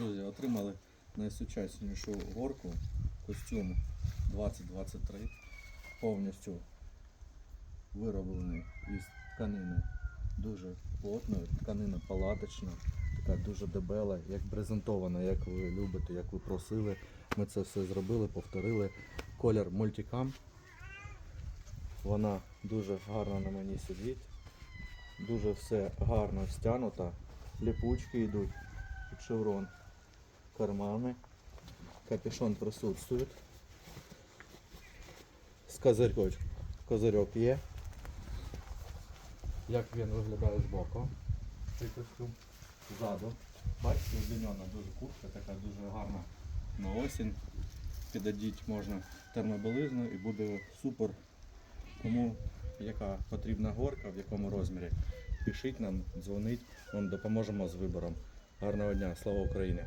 Друзі, отримали найсучаснішу горку, костюм 2023, повністю вироблений із тканини дуже плотної, тканина палаточна, така дуже дебела, як брезентована, як ви любите, як ви просили. Ми це все зробили, повторили. Колір мультикам. Вона дуже гарно на мені сидить. Дуже все гарно стянуто. Ліпучки йдуть, під шеврон, кармани. Капюшон присутствує. З козирьок. Козирьок є. Як він виглядає з боку. Цей костюм. Ззаду. Бачите, удлінена дуже куртка, така дуже гарна на осінь. Підодіть можна термобилизну і буде супер. Кому яка потрібна горка, в якому розмірі, пишіть нам, дзвоніть, вам допоможемо з вибором. Гарного дня, слава Україні!